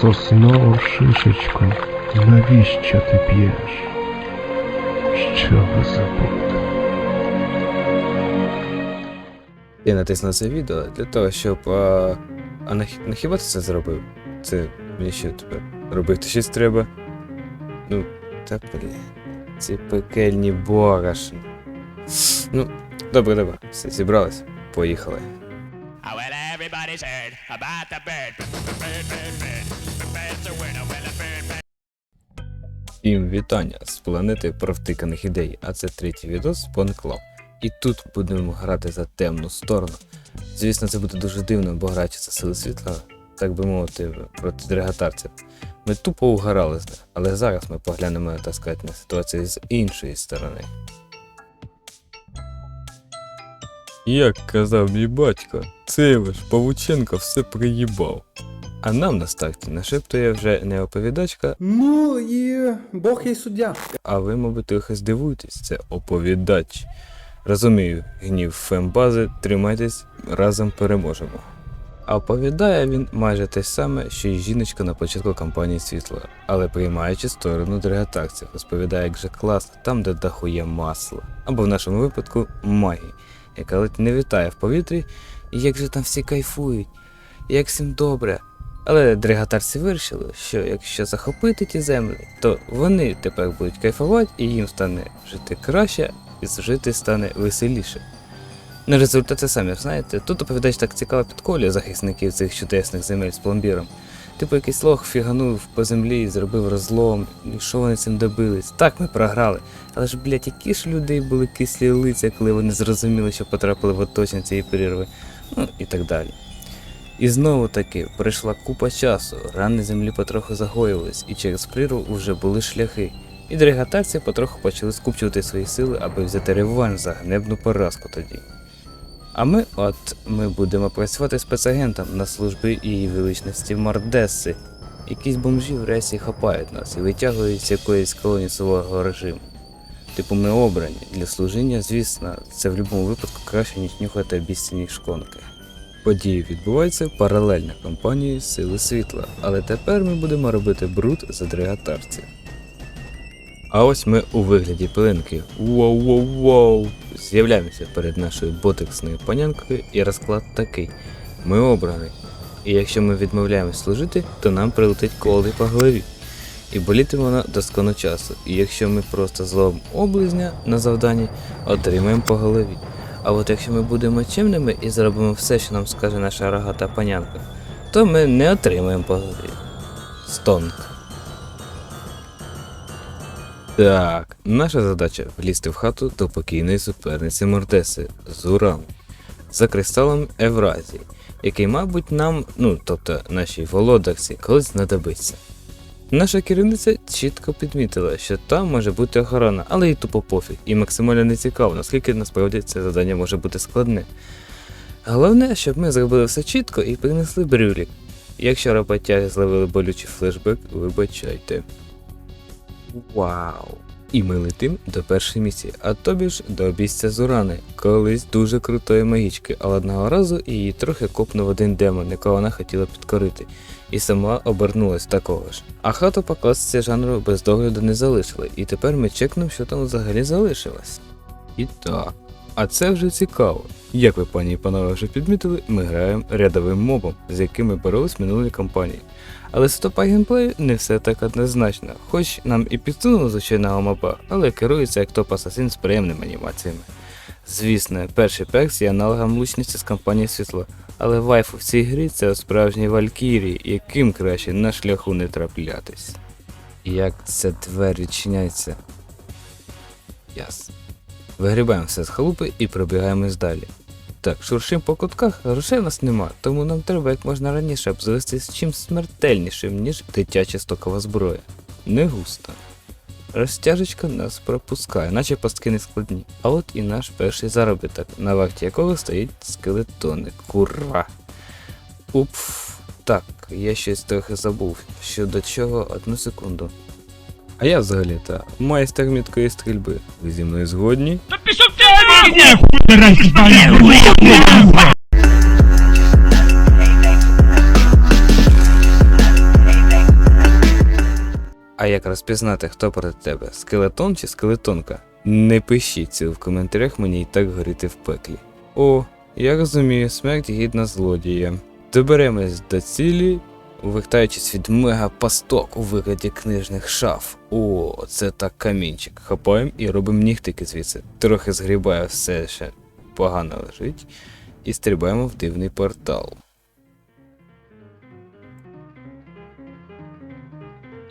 Соснову шишечку, навіщо ти п'єш? Щоб забути. Я натиснув це відео для того, щоб. А, а на, на хіба ти це зробив? Це мені що тепер? Робити щось треба? Ну, та блін. Ці пекельні барашні. Ну, добре, добре. Все, зібрались. Поїхали. Well, everybody's heard about the bird. Bird, bird, bird. Всім вітання з планети провтиканих ідей, а це третій відос Club. І тут будемо грати за темну сторону. Звісно, це буде дуже дивно, бо граючи сили світла, так би мовити, проти дреготарців. Ми тупо угорали з них, але зараз ми поглянемо, так сказати, на ситуацію з іншої сторони. Як казав мій батько, цей лиш Павученко все приїбав. А нам на старті нашептує вже не оповідачка, Ну і Бог є суддя. а ви, мабуть, трохи здивуєтесь, це оповідач. Розумію, гнів фембази, тримайтесь, разом переможемо. А оповідає він майже те саме, що й жіночка на початку кампанії світла, але приймаючи сторону дреготарців, розповідає, як же класно, там, де дахує масло, або в нашому випадку магії, яка ледь не вітає в повітрі, і як же там всі кайфують, як всім добре. Але дреготарці вирішили, що якщо захопити ті землі, то вони тепер будуть кайфувати і їм стане жити краще, і жити стане веселіше. На результати самі знаєте, тут оповідач так цікаво підколює захисників цих чудесних земель з пломбіром. Типу якийсь лох фіганув по землі, зробив розлом, і що вони цим добились? Так, ми програли. Але ж, блядь, які ж людей були кислі лиця, коли вони зрозуміли, що потрапили в оточення цієї прірви, ну і так далі. І знову таки пройшла купа часу, рани землі потроху загоювались, і через прірву вже були шляхи. І дригатарці потроху почали скупчувати свої сили, аби взяти реванш за гнебну поразку тоді. А ми, от, ми будемо працювати спецагентом на службі її величності Мардеси. Якісь бомжі в рейсі хапають нас і витягують з якоїсь колонії суворого режиму. Типу ми обрані для служіння, звісно, це в будь-якому випадку краще, ніж нюхати обіцяні шконки. Події відбуваються паралельно кампанії Сили світла, але тепер ми будемо робити бруд за дригатарців. А ось ми у вигляді пилинки. Воу-воу-воу! З'являємося перед нашою ботексною панянкою і розклад такий. Ми обрані. І якщо ми відмовляємось служити, то нам прилетить колий по голові. І болітиме вона доскону часу. І якщо ми просто зловимо облизня на завданні, отримаємо по голові. А от якщо ми будемо чимними і зробимо все, що нам скаже наша рогата панянка, то ми не отримаємо по голові. Стон. Так, наша задача влізти в хату до покійної суперниці Мордеси Зуран за кристалом Евразії, який, мабуть, нам, ну тобто нашій володарці, колись знадобиться. Наша керівниця чітко підмітила, що там може бути охорона, але їй тупо пофіг, і максимально не цікаво, наскільки насправді це завдання може бути складне. Головне, щоб ми зробили все чітко і принесли брюлік. Якщо роботяги зловили болючий флешбек, вибачайте. Вау! І ми летим до першої місії, а тобі ж до обійстя Зурани, колись дуже крутої магічки, але одного разу її трохи копнув один демон, якого вона хотіла підкорити, і сама обернулась такого ж. А хату по класиці жанру без догляду не залишили, і тепер ми чекнемо, що там взагалі залишилось. І так. А це вже цікаво. Як ви, пані і панове, вже підмітили, ми граємо рядовим мобом, з яким ми боролись в минулій кампанії. Але стопа геймплею не все так однозначно, хоч нам і підсунули звичайного моба, але керується як топ асасин з приємними анімаціями. Звісно, перший пекс є аналогом лучниці з кампанії світло, але вайфу в цій грі це справжні валькірії, яким краще на шляху не траплятись. Як ця двері відчиняється? Яс. Вигрібаємо все з халупи і пробігаємось далі. Так, шуршим по кутках, грошей у нас нема, тому нам треба як можна раніше обзавестись чимсь смертельнішим, ніж дитяча стокова зброя. Не густо. Розтяжечка нас пропускає, наче пастки не складні. А от і наш перший заробіток, на вахті якого стоїть скелетони. Курва. Упф. Так, я щось трохи забув. Щодо чого, одну секунду. А я взагалі-то майстер міткої стрільби. Ви зі мною згодні? Як розпізнати, хто проти тебе? Скелетон чи скелетонка? Не пишіть це в коментарях, мені і так горіти в пеклі. О, я розумію, смерть гідна злодія. Доберемось до цілі, увертаючись від мегапасток у вигляді книжних шаф. О, це так камінчик. Хапаємо і робимо нігтики звідси. Трохи згрібає все ще погано лежить. І стрибаємо в дивний портал.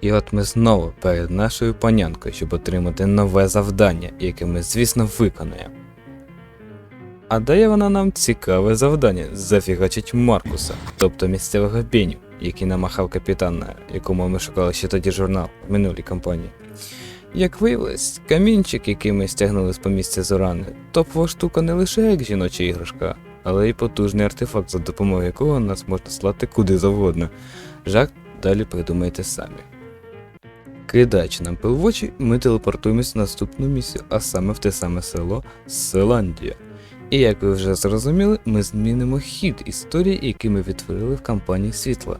І от ми знову перед нашою панянкою, щоб отримати нове завдання, яке ми, звісно, виконаємо. А дає вона нам цікаве завдання зафігачить Маркуса, тобто місцевого беню, який намахав капітан, якому ми шукали ще тоді журнал в минулій кампанії. Як виявилось, камінчик, який ми стягнули з помістя Зорани, топова штука не лише як жіноча іграшка, але й потужний артефакт, за допомогою якого нас можна слати куди завгодно. Жак далі придумайте самі. Кидаючи нам пил в очі, ми телепортуємось на наступну місію, а саме в те саме село Селандія. І як ви вже зрозуміли, ми змінимо хід історії, який ми відтворили в кампанії світла.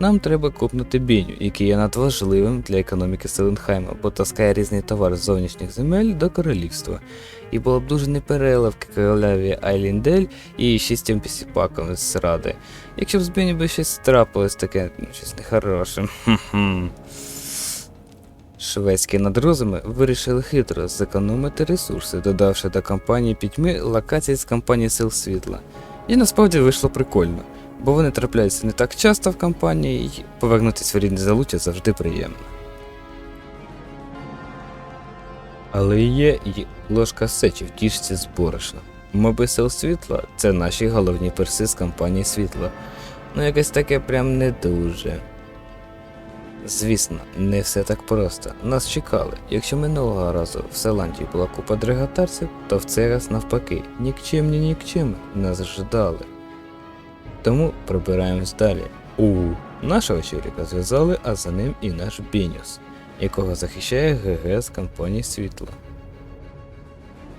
Нам треба купнути біню, який є надважливим для економіки Селенхайма, бо таскає різний товар з зовнішніх земель до королівства. І було б дуже непереливки королеві Айліндель і шістьом пісіпакам з ради. Якщо б з Бені би щось трапилось таке, ну, щось нехороше. Шведські надрозуми вирішили хитро зекономити ресурси, додавши до кампанії пітьми локації з кампанії Сил Світла. І насправді вийшло прикольно, бо вони трапляються не так часто в кампанії, і повернутися в рідне залуччя завжди приємно. Але є і ложка сечі в тішці з борошна. Моби Сил Світла це наші головні перси з кампанії світла. Ну якось таке прям не дуже. Звісно, не все так просто. Нас чекали. Якщо минулого разу в Селандії була купа дриготарців, то в цей раз навпаки, нікчемні нікчеми нас ждали. Тому прибираємось далі. У нашого чоловіка зв'язали, а за ним і наш Бінюс, якого захищає ГГ з компанії світла.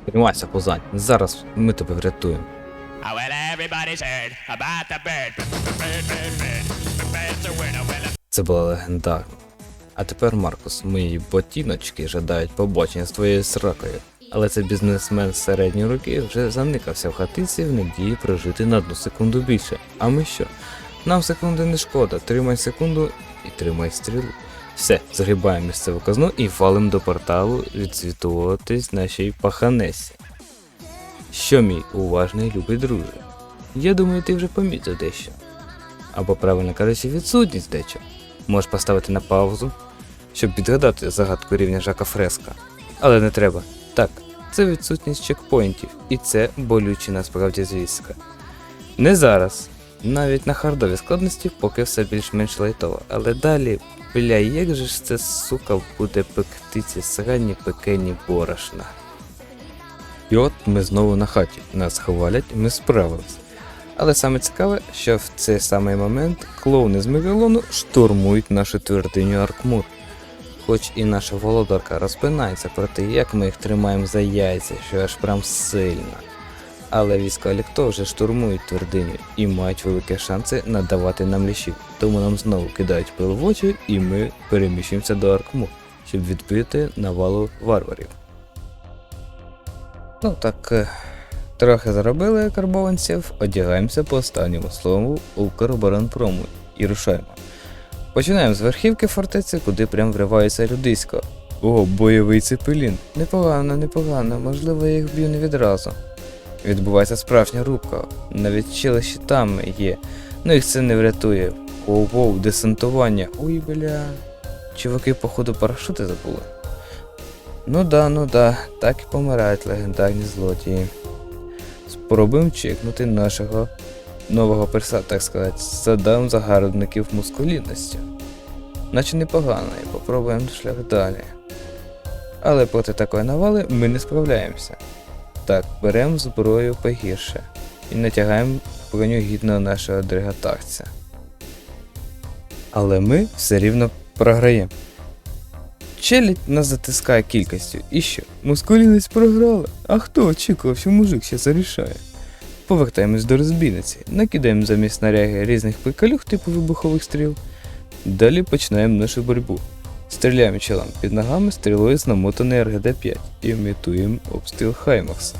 Тримайся, Пузань, зараз ми тебе врятуємо. Oh, well, Це було легендарно. А тепер, Маркус, мої ботіночки жадають побачення з твоєю сракою. Але цей бізнесмен середньої руки вже заникався в хатиці в надії прожити на одну секунду більше. А ми що? Нам секунди не шкода, тримай секунду і тримай стрілу. Все, загрібаємо місцеву казну і валим до порталу відзвітуватись нашій паханесі. Що мій уважний любий друже? Я думаю, ти вже помітив дещо. Або правильно кажучи, відсутність дечо. Можеш поставити на паузу, щоб відгадати загадку рівня Жака Фреска. Але не треба. Так, це відсутність чекпоінтів, і це болючі насправді звістка. Не зараз. Навіть на хардовій складності поки все більш-менш лайтово. Але далі, бля, як же ж це сука буде пекти ці срані пекені борошна. І от ми знову на хаті. Нас хвалять, ми справились. Але саме цікаве, що в цей самий момент клоуни з Мегалону штурмують нашу твердиню Аркмур. Хоч і наша володарка розпинається про те, як ми їх тримаємо за яйця, що аж прям сильно. Але війська Лікто вже штурмують твердиню і мають великі шанси надавати нам лішів. Тому нам знову кидають пил в очі, і ми переміщуємося до Аркмур, щоб відбити навалу варварів. Ну так, е, Трохи заробили карбованців, одягаємося по останньому слову Укроборонпрому і рушаємо. Починаємо з верхівки фортеці, куди прям вривається людисько. О, бойовий цепелін. Непогано, непогано, можливо, я їх б'ю не відразу. Відбувається справжня рубка, навіть чили щитами є, ну їх це не врятує. Воу-воу, десантування. Ой, бля. Чуваки, походу, парашути забули. Ну да, ну да, так і помирають легендарні злодії. Спробуємо чекнути нашого нового перса, так сказати, задам загарбників мускулінності. Наче непогано, і попробуємо шлях далі. Але проти такої навали ми не справляємося. Так, беремо зброю погірше і натягаємо броню гідного нашого дриготарця. Але ми все рівно програємо. Челядь нас затискає кількістю. І що? Мускулінець програли? А хто очікував, що мужик ще зарішає? Повертаємось до розбійниці, накидаємо замість снаряги різних приколюх типу вибухових стріл. Далі починаємо нашу боротьбу. Стріляємо челам під ногами стрілою з намотаної РГД-5 і імітуємо обстріл Хаймакса.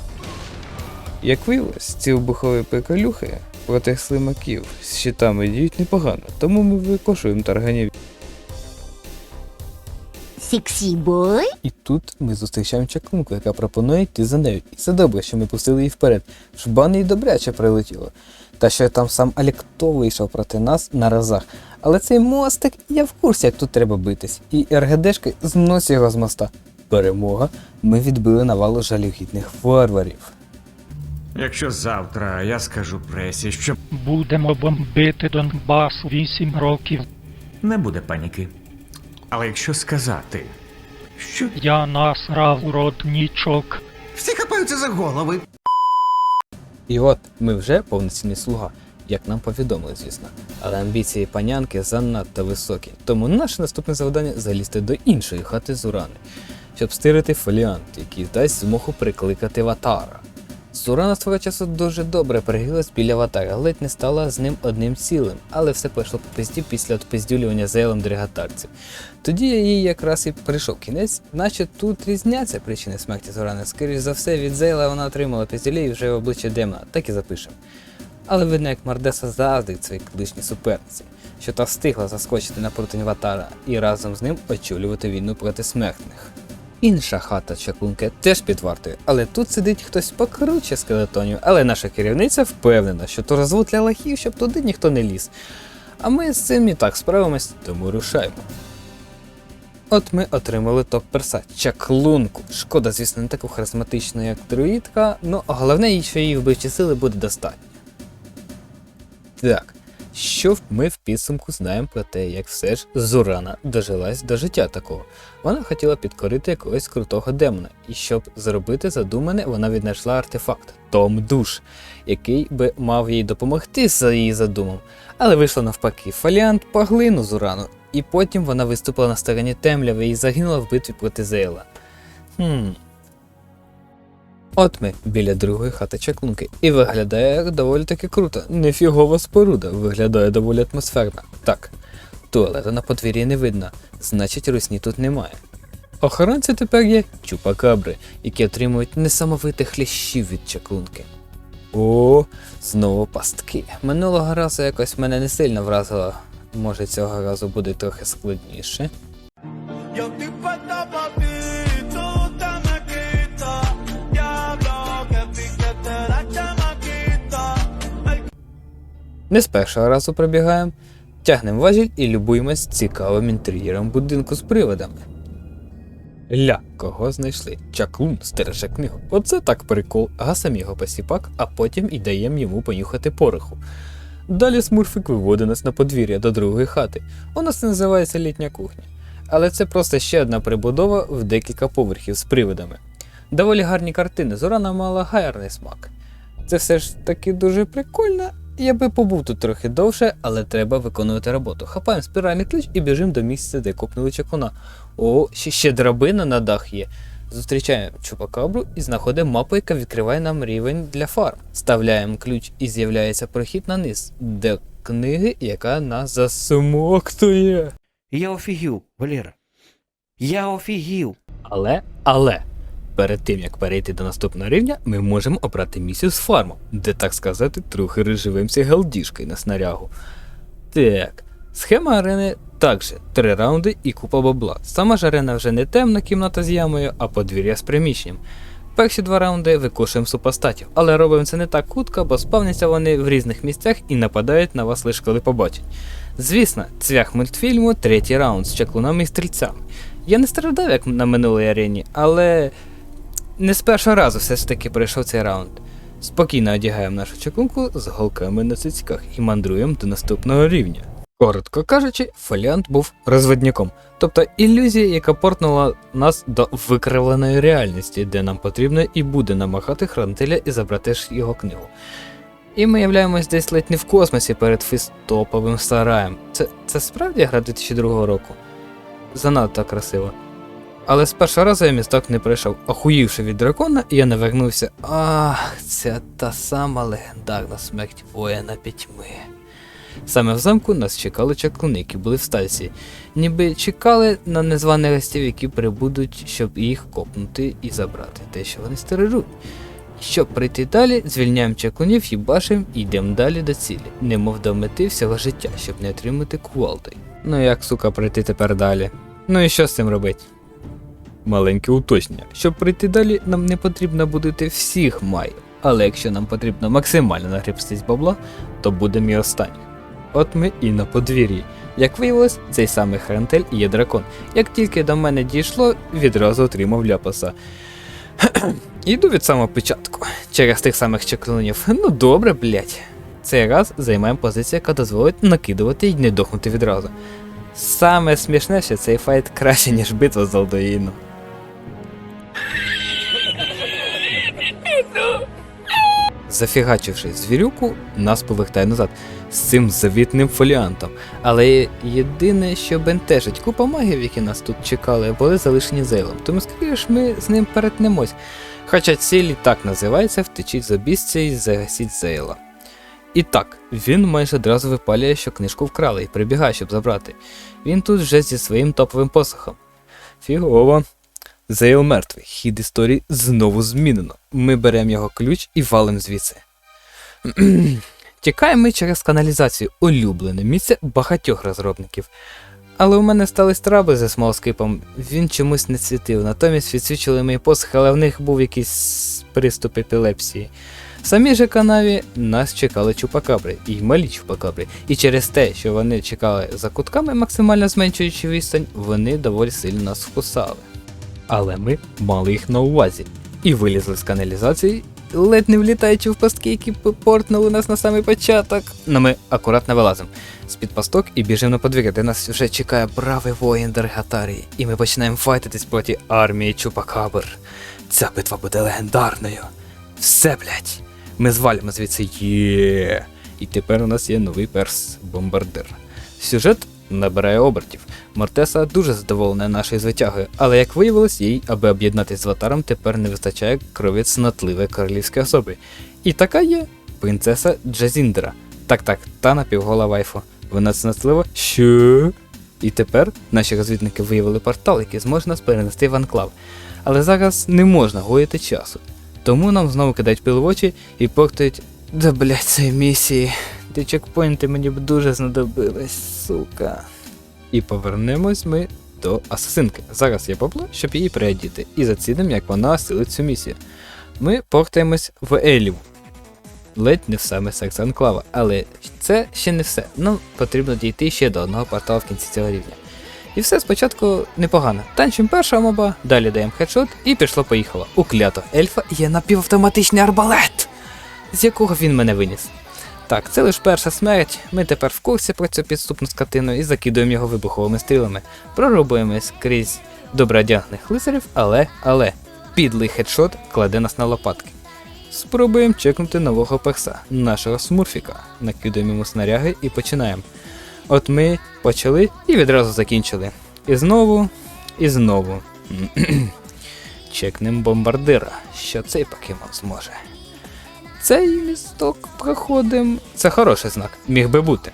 Як виявилось, ці вибухові пекалюхи проти слимаків з щитами діють непогано, тому ми викошуємо тарганів. Сексі бой? І тут ми зустрічаємо чаклунку, яка пропонує йти за нею. І це добре, що ми пустили її вперед. Жбан їй добряче прилетіло. Та що там сам Алікто вийшов проти нас на разах. Але цей мостик, я в курсі, як тут треба битись. І РГДшки зносять його з моста. Перемога. Ми відбили навалу жалюгідних варварів. Якщо завтра я скажу пресі, що Будемо бомбити Донбас 8 років. не буде паніки. Але якщо сказати, що Я насрав у роднічок. всі хапаються за голови, І от ми вже повноцінний слуга, як нам повідомили, звісно. Але амбіції панянки занадто високі. Тому наше наступне завдання залізти до іншої хати Зурани, щоб стирити фоліант, який дасть змогу прикликати ватара. Зурана свого часу дуже добре пригрілась біля ватара, ледь не стала з ним одним цілим, але все пішло по пизді після отпиздюлювання зейлом дригатарців. Тоді їй якраз і прийшов кінець, наче тут різняться причини смерті Зорани. Скоріш за все, від Зейла вона отримала піздюлі вже в обличчя демона, так і запишемо. Але видно, як Мардеса заздрить своїй колишній суперниці, що та встигла заскочити на протинь Ватара і разом з ним очолювати війну проти смертних. Інша хата чаклунки теж під вартою, але тут сидить хтось покруче скелетонів, але наша керівниця впевнена, що то розвод для лахів, щоб туди ніхто не ліз. А ми з цим і так справимось, тому рушаємо. От ми отримали топ-перса чаклунку. Шкода, звісно, не таку харизматичну, як друїдка, ну головне, що її вбивчі сили буде достатньо. Так, що ми в підсумку знаємо про те, як все ж Зурана дожилась до життя такого. Вона хотіла підкорити якогось крутого демона, і щоб зробити задумане, вона віднайшла артефакт Том Душ, який би мав їй допомогти за її задумом. Але вийшло навпаки, фоліант поглинув Зурану, і потім вона виступила на стороні темряви і загинула в битві проти Зейла. Хм. От ми біля другої хати чаклунки, і виглядає доволі таки круто. Нефігова споруда, виглядає доволі атмосферно. Так, туалету на подвір'ї не видно, значить русні тут немає. Охоронці тепер є чупакабри, які отримують несамовитих хлящів від чаклунки. О, знову пастки. Минулого разу якось мене не сильно вразило. Може цього разу буде трохи складніше. Не з першого разу пробігаємо, тягнемо важіль і любуємось цікавим інтер'єром будинку з приводами. Ля, кого знайшли? Чаклун стереже книгу. Оце так прикол, гасам його посіпак, а потім і даємо йому понюхати пороху. Далі смурфик виводить нас на подвір'я до другої хати. У нас це називається літня кухня. Але це просто ще одна прибудова в декілька поверхів з привидами. Доволі гарні картини, Зорана мала гарний смак. Це все ж таки дуже прикольно. Я би побув тут трохи довше, але треба виконувати роботу. Хапаємо спіральний ключ і біжимо до місця, де копнули чакуна. О, ще, ще драбина на дах є. Зустрічаємо чупакабру і знаходимо мапу, яка відкриває нам рівень для фарм. Вставляємо ключ і з'являється прохід на низ, де книги, яка нас засмоктує. Я офігів, Валера. Я офігів. Але, але, перед тим як перейти до наступного рівня, ми можемо обрати місію з фарму, де, так сказати, трохи розживемося галдішкою на снарягу. Так, схема арени також три раунди і купа бабла. Сама ж арена вже не темна кімната з ямою, а подвір'я з приміщенням. Перші два раунди викошуємо супостатів, але робимо це не так хутко, бо спавняться вони в різних місцях і нападають на вас лише коли побачать. Звісно, цвях мультфільму третій раунд з чаклунами і стрільцями. Я не страждав як на минулій арені, але не з першого разу все ж таки пройшов цей раунд. Спокійно одягаємо нашу чаклунку з голками на цицьках і мандруємо до наступного рівня. Коротко кажучи, фоліант був розводняком, тобто ілюзія, яка портнула нас до викривленої реальності, де нам потрібно і буде намагати хранителя і забрати ж його книгу. І ми являємось десь ледь не в космосі перед фістоповим сараєм. Це, це справді гра 2002 року? Занадто красиво. Але з першого разу я місток не пройшов. Охуївши від дракона, я навернувся. Ах, це та сама легендарна смерть воїна пітьми. Саме в замку нас чекали чаклуни, які були в стальці. Ніби чекали на незваних гостів, які прибудуть, щоб їх копнути і забрати те, що вони стережуть. Щоб прийти далі, звільняємо чаклунів, їбашим і йдемо далі до цілі, немов до мети всього життя, щоб не отримати кувалди. Ну як, сука, прийти тепер далі? Ну і що з цим робити? Маленьке уточнення. Щоб прийти далі, нам не потрібно будити всіх майів. Але якщо нам потрібно максимально нагрібстись бабла, то будемо і останні. От ми і на подвір'ї. Як виявилось, цей самий Харантель і є дракон. Як тільки до мене дійшло, відразу отримав ляпаса. Іду від самого початку, через тих самих чаклунів. Ну добре, блять. Цей раз займаємо позицію, яка дозволить накидувати і не дохнути відразу. Саме смішне, що цей файт краще, ніж битва з Алдоїном. Зафігачивши звірюку, нас повертає назад з цим завітним фоліантом. Але єдине, що бентежить, купа магів, які нас тут чекали, були залишені зейлом. Тому скоріше ж ми з ним перетнемось. Хоча ціль і так називається втечіть з обіця і загасіть зейла. І так, він майже одразу випалює, що книжку вкрали і прибігає, щоб забрати. Він тут вже зі своїм топовим посохом. Фігово. Зейл мертвий. Хід історії знову змінено. Ми беремо його ключ і валим звідси. Тікаємо ми через каналізацію, улюблене місце багатьох розробників. Але у мене стали страби зі смолскипом, він чомусь не світив, натомість відсвічили мої посохи, але в них був якийсь приступ епілепсії. В самій же канаві нас чекали чупакабри, і малі чупакабри. І через те, що вони чекали за кутками, максимально зменшуючи відстань, вони доволі сильно нас вкусали. Але ми мали їх на увазі і вилізли з каналізації, ледь не влітаючи в пастки, які портнули нас на самий початок. Ну ми акуратно вилазимо з-під пасток і біжимо на подвір'я, де нас вже чекає бравий воїн Дергатарії. І ми починаємо файтитись проти армії Чупакабр. Ця битва буде легендарною. Все, блять. Ми звалимо звідси є. І тепер у нас є новий перс бомбардир. Сюжет набирає обертів. Мортеса дуже задоволена нашою звитягою, але як виявилось, їй, аби об'єднатися з Ватаром, тепер не вистачає крові цнотливої королівської особи. І така є принцеса Джазіндера. Так так, та напівгола вайфу. Вона цнотлива. Що? І тепер наші розвідники виявили портал, який зможе нас перенести в анклав. Але зараз не можна гоїти часу. Тому нам знову кидають пил в очі і портують. Да блять, цієї місії. Ті чекпоінти мені б дуже знадобились, сука. І повернемось ми до асасинки. Зараз є бабло, щоб її переодіти, і зацінимо, як вона силить цю місію. Ми портаємось в Елів. Ледь не в саме серце анклава, але це ще не все. Нам потрібно дійти ще до одного порталу в кінці цього рівня. І все спочатку непогано. Танчимо першого моба, далі даємо хедшот і пішло-поїхало. У клятого ельфа є напівавтоматичний арбалет, з якого він мене виніс. Так, це лише перша смерть. Ми тепер в курсі про цю підступну скотину і закидуємо його вибуховими стрілами. Прорубуємось крізь добродягних лицарів, але, але, підлий хедшот кладе нас на лопатки. Спробуємо чекнути нового перса, нашого смурфіка. Накидаємо йому снаряги і починаємо. От ми почали і відразу закінчили. І знову, і знову. Чекнем бомбардира, що цей покемон зможе. Цей місток проходим. Це хороший знак, міг би бути.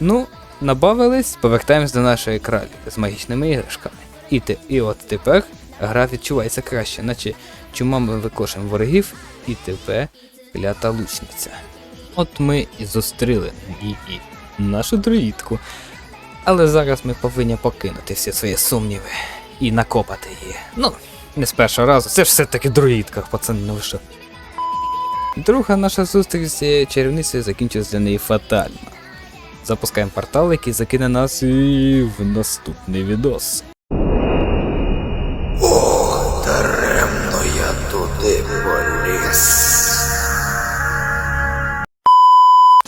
Ну, набавились, повертаємось до нашої кралі з магічними іграшками. І, те, і от тепер гра відчувається краще, наче чума ми викошуємо ворогів, і тебе клята лучниця. От ми і зустріли її, нашу друїдку. Але зараз ми повинні покинути всі свої сумніви і накопати її. Ну, не з першого разу, це ж все-таки друїдка, пацани, ну ви що. Друга наша зустріч з чарівницею закінчилась для неї фатально. Запускаємо портал, який закине нас і в наступний відос. Ох, даремно я туди поліз.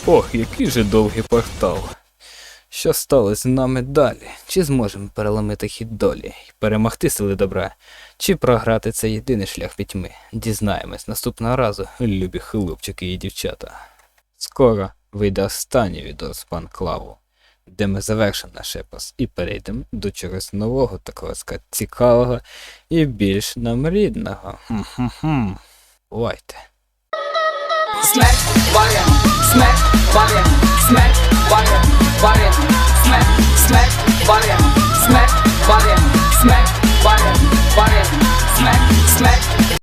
Ох, який же довгий портал. Що сталося з нами далі? Чи зможемо переломити хід долі і перемогти сили добра? Чи програти це єдиний шлях пітьми? Дізнаємось наступного разу, любі хлопчики і дівчата. Скоро вийде останній відео з панклаву, де ми завершимо наш епос і перейдемо до чогось нового, такого сказати, цікавого і більш нам рідного. Хм-хм-хм. Бувайте. Смерть smack, body, body, smack, smack, body, smack, body, smack, body, body, smack, smack.